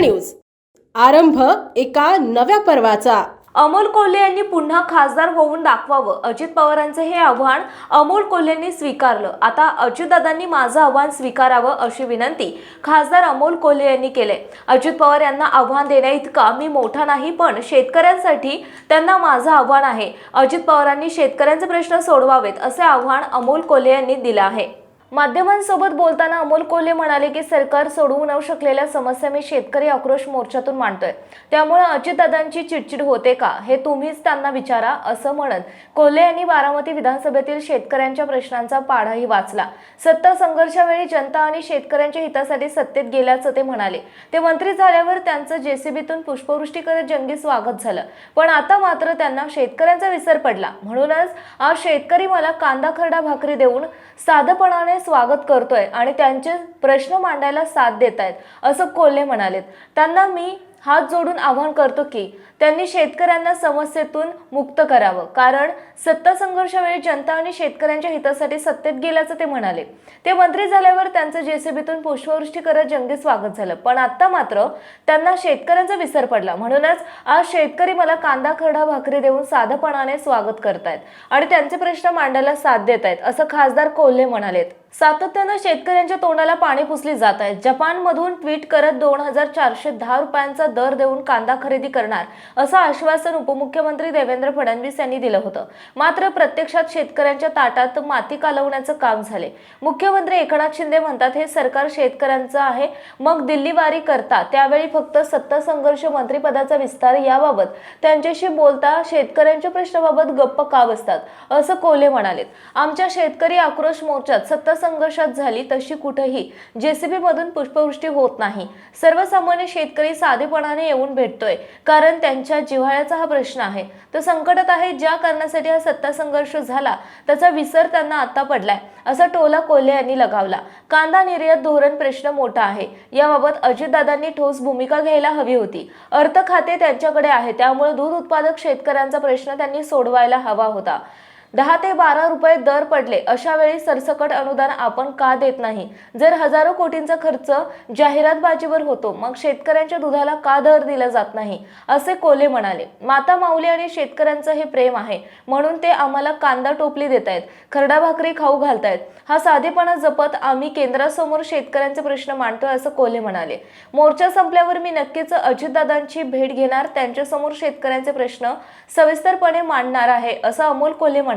News. आरंभ एका नव्या पर्वाचा. अमोल कोल्हे यांनी पुन्हा खासदार होऊन दाखवावं. अजित पवारांचे हे आव्हान अमोल कोल्हेंनी स्वीकारलं. आता अजितदादांनी माझं आव्हान स्वीकारावं अशी विनंती खासदार अमोल कोल्हे यांनी केले. अजित पवार यांना आव्हान देण्या इतका मी मोठा नाही पण शेतकऱ्यांसाठी त्यांना माझं आव्हान आहे. अजित पवारांनी शेतकऱ्यांचे प्रश्न सोडवावेत असे आव्हान अमोल कोल्हे यांनी दिलं आहे. माध्यमांसोबत बोलताना अमोल कोल्हे म्हणाले की सरकार सोडवू न शकलेल्या समस्या मी शेतकरी आक्रोश मोर्चातून मांडतोय. त्यामुळे अजितदादांची चिडचिड होते का? हे तुम्हीच त्यांना विचारा असं म्हणत कोल्हे यांनी बारामती विधानसभेतील शेतकऱ्यांच्या प्रश्नांचा पाढाही वाचला. सत्ता संघर्षावेळी जनता आणि शेतकऱ्यांच्या हितासाठी सत्तेत गेल्याचं ते म्हणाले. ते मंत्री झाल्यावर त्यांचं जेसीबीतून पुष्पवृष्टी करत जंगी स्वागत झालं. पण आता मात्र त्यांना शेतकऱ्यांचा विसर पडला. म्हणूनच आज शेतकरी मला कांदा खरडा भाकरी देऊन साधपणाने स्वागत करतोय आणि त्यांचे प्रश्न मांडायला साथ देत आहेत असं कोल्हे म्हणालेत. त्यांना मी हात जोडून आवाहन करतो की त्यांनी शेतकऱ्यांना समस्येतून मुक्त करावं. कारण सत्ता संघर्षावेळी जनता आणि शेतकऱ्यांच्या हितासाठी सत्तेत गेल्याचं ते म्हणाले. ते मंत्री झाल्यावर त्यांचं जेसीबीतून पुष्पवृष्टी करत जंगी स्वागत झालं. पण आता मात्र त्यांना शेतकऱ्यांचा विसर पडला. म्हणूनच आज शेतकरी मला कांदा खरडा भाकरी देऊन साधपणाने स्वागत करतायत आणि त्यांचे प्रश्न मांडायला साथ देत आहेत असं खासदार कोल्हे म्हणालेत. सातत्यानं शेतकऱ्यांच्या तोंडाला पाणी पुसली जात आहेत जपानमधून ट्विट करत दोन हजार चारशे दहा रुपयांचा दर देऊन कांदा खरेदी करणार असं आश्वासन उपमुख्यमंत्री देवेंद्र फडणवीस यांनी दिलं होतं. मात्र प्रत्यक्षात शेतकऱ्यांच्या ताटात माती कालवण्याचं काम झाले. मुख्यमंत्री एकनाथ शिंदे म्हणतात हे सरकार शेतकऱ्यांचं आहे. मग दिल्लीवारी करता. त्यावेळी फक्त सत्ता संघर्ष मंत्रिपदाचा विस्तार याबाबत त्यांच्याशी बोलता शेतकऱ्यांच्या प्रश्नाबाबत गप्प का बसतात? असं कोल्हे म्हणालेत. आमच्या शेतकरी आक्रोश मोर्चात सत्ता संघर्षात झाली तशी कुठेही जेसीबी मधून पुष्पवृष्टी होत नाही. सर्वसामान्य शेतकरी साधेपण साधेपणाने येऊन भेटतोय. कारण त्यांच्या जिव्हाळ्याचा हा प्रश्न आहे. तो संकटात आहे ज्या कारणासाठी हा सत्ता संघर्ष झाला त्याचा विसर त्यांना आता पडलाय असा टोला कोल्हे यांनी लगावला. कांदा निर्यात धोरण प्रश्न मोठा आहे. याबाबत अजितदादांनी ठोस भूमिका घ्यायला हवी होती. अर्थ खाते त्यांच्याकडे आहे त्यामुळे दूध उत्पादक शेतकऱ्यांचा प्रश्न त्यांनी सोडवायला हवा होता. दहा ते बारा रुपये दर पडले अशा वेळी सरसकट अनुदान आपण का देत नाही? जर हजारो कोटींचा खर्च जाहिरातबाजीवर होतो मग शेतकऱ्यांच्या दुधाला का दर दिला जात नाही? असे कोले म्हणाले. माता माऊली आणि शेतकऱ्यांचं हे प्रेम आहे म्हणून ते आम्हाला कांदा टोपली देत आहेत खरडा भाकरी खाऊ घालतायत. हा साधेपणा जपत आम्ही केंद्रासमोर शेतकऱ्यांचे प्रश्न मांडतोय असं कोले म्हणाले. मोर्चा संपल्यावर मी नक्कीच अजितदादांची भेट घेणार त्यांच्यासमोर शेतकऱ्यांचे प्रश्न सविस्तरपणे मांडणार आहे असं अमोल कोले म्हणाले.